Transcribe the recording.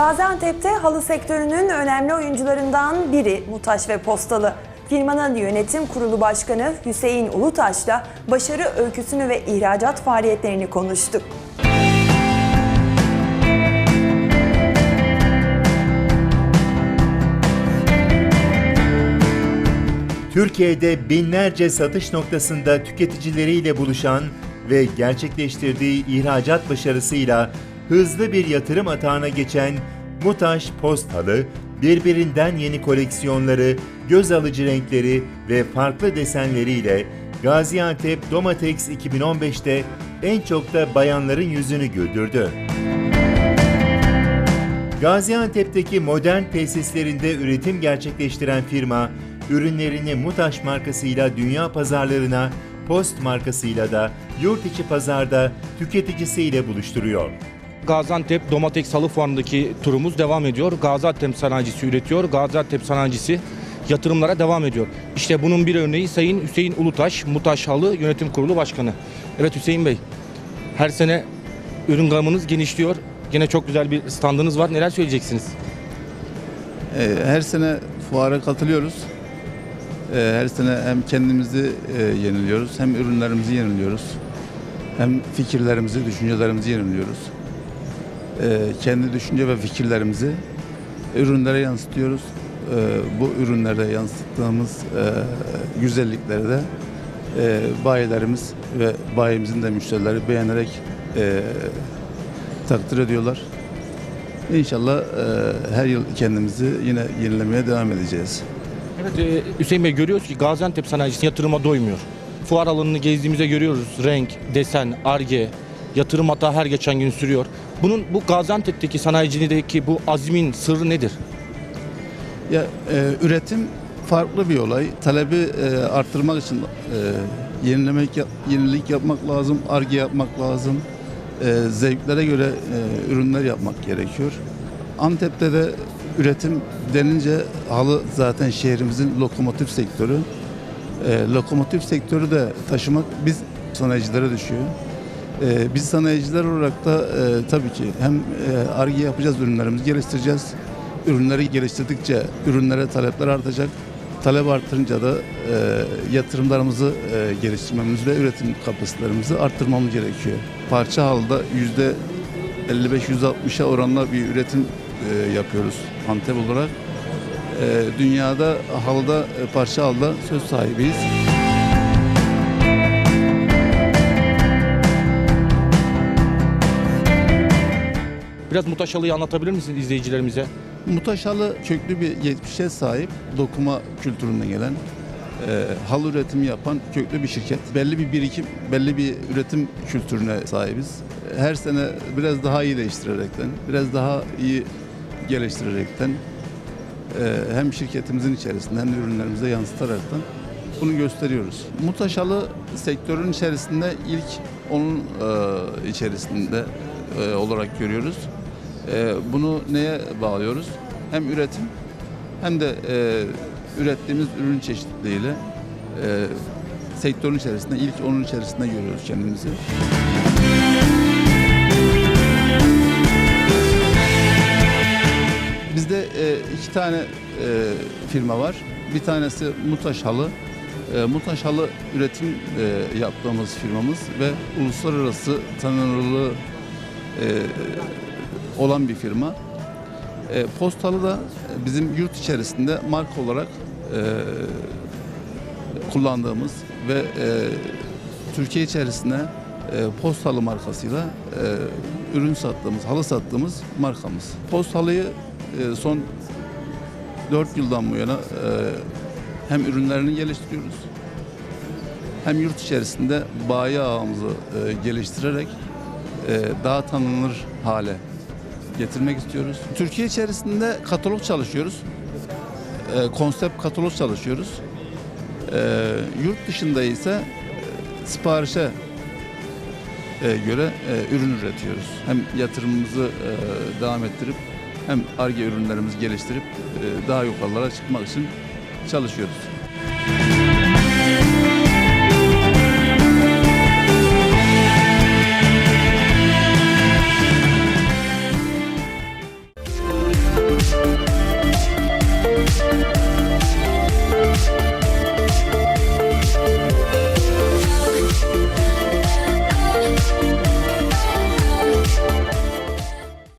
Gaziantep'te halı sektörünün önemli oyuncularından biri Mutaş ve Postalı. Firmanın yönetim kurulu başkanı Hüseyin Ulutaş'la başarı öyküsünü ve ihracat faaliyetlerini konuştuk. Türkiye'de binlerce satış noktasında tüketicileriyle buluşan ve gerçekleştirdiği ihracat başarısıyla hızlı bir yatırım atağına geçen Mutaş Post Halı, birbirinden yeni koleksiyonları, göz alıcı renkleri ve farklı desenleriyle Gaziantep Domatex 2015'te en çok da bayanların yüzünü güldürdü. Gaziantep'teki modern tesislerinde üretim gerçekleştiren firma, ürünlerini Mutaş markasıyla dünya pazarlarına, Post markasıyla da yurt içi pazarda tüketicisiyle buluşturuyor. Gaziantep Domatex Halı Fuarı'ndaki turumuz devam ediyor. Gaziantep sanayicisi üretiyor. Gaziantep sanayicisi yatırımlara devam ediyor. İşte bunun bir örneği Sayın Hüseyin Ulutaş, Mutaş Halı Yönetim Kurulu Başkanı. Evet Hüseyin Bey, her sene ürün gamınız genişliyor. Yine çok güzel bir standınız var. Neler söyleyeceksiniz? Ee, Her sene fuara katılıyoruz. Ee, Her sene hem kendimizi e, yeniliyoruz, hem ürünlerimizi yeniliyoruz. Hem fikirlerimizi, düşüncelerimizi yeniliyoruz. Ee, Kendi düşünce ve fikirlerimizi ürünlere yansıtıyoruz. Ee, Bu ürünlerde yansıttığımız e, güzellikleri de e, bayilerimiz ve bayimizin de müşterileri beğenerek e, takdir ediyorlar. İnşallah her yıl kendimizi yine yenilemeye devam edeceğiz. Evet Hüseyin Bey görüyoruz ki Gaziantep sanayicisi yatırıma doymuyor. Fuar alanını gezdiğimizde görüyoruz. Renk, desen, arge, yatırım hata her geçen gün sürüyor. Bunun bu Gaziantep'teki sanayiciliğindeki bu azmin sırrı nedir? Ya e, üretim farklı bir olay. Talebi e, arttırmak için e, yenilemek, yenilik yapmak lazım, arge yapmak lazım. E, zevklere göre e, ürünler yapmak gerekiyor. Antep'te de üretim denince halı zaten şehrimizin lokomotif sektörü. E, lokomotif sektörü de taşımak biz sanayicilere düşüyor. E, biz sanayiciler olarak da e, tabii ki hem e, arge yapacağız, ürünlerimizi geliştireceğiz. Ürünleri geliştirdikçe ürünlere talepler artacak. Talep artırınca da e, yatırımlarımızı e, geliştirmemiz ve üretim kapasitelerimizi arttırmamız gerekiyor. Parça halda yüzde 55-160'a oranla bir üretim e, yapıyoruz Antep olarak. E, dünyada halda, e, parça halda söz sahibiyiz. Biraz Mutaş Halı'yı anlatabilir misiniz izleyicilerimize? Mutaşalı köklü bir geçmişe sahip dokuma kültüründen gelen e, halı üretimi yapan köklü bir şirket. Belli bir birikim, belli bir üretim kültürüne sahibiz. Her sene biraz daha iyi değiştirerekten, biraz daha iyi geliştirerekten e, hem şirketimizin içerisinde hem de ürünlerimize yansıtaraktan bunu gösteriyoruz. Mutaşalı sektörün içerisinde ilk onun e, içerisinde e, olarak görüyoruz. E, bunu neye bağlıyoruz? Hem üretim hem de e, ürettiğimiz ürün çeşitliliğiyle e, sektörün içerisinde ilk onun içerisinde görüyoruz kendimizi. Bizde e, iki tane e, firma var. Bir tanesi Mutaş Halı. E, Mutaş Halı üretim e, yaptığımız firmamız ve uluslararası tanınırlığı e, olan bir firma. E, Postalı da bizim yurt içerisinde marka olarak e, kullandığımız ve e, Türkiye içerisinde e, Postalı markasıyla e, ürün sattığımız, halı sattığımız markamız. Postalıyı e, son 4 yıldan bu yana e, hem ürünlerini geliştiriyoruz hem yurt içerisinde bayi ağımızı e, geliştirerek e, daha tanınır hale getirmek istiyoruz. Türkiye içerisinde katalog çalışıyoruz. E, konsept katalog çalışıyoruz. E, yurt dışında ise e, siparişe e, göre e, ürün üretiyoruz. Hem yatırımımızı e, devam ettirip hem ARGE ürünlerimizi geliştirip e, daha yukarılara çıkmak için çalışıyoruz.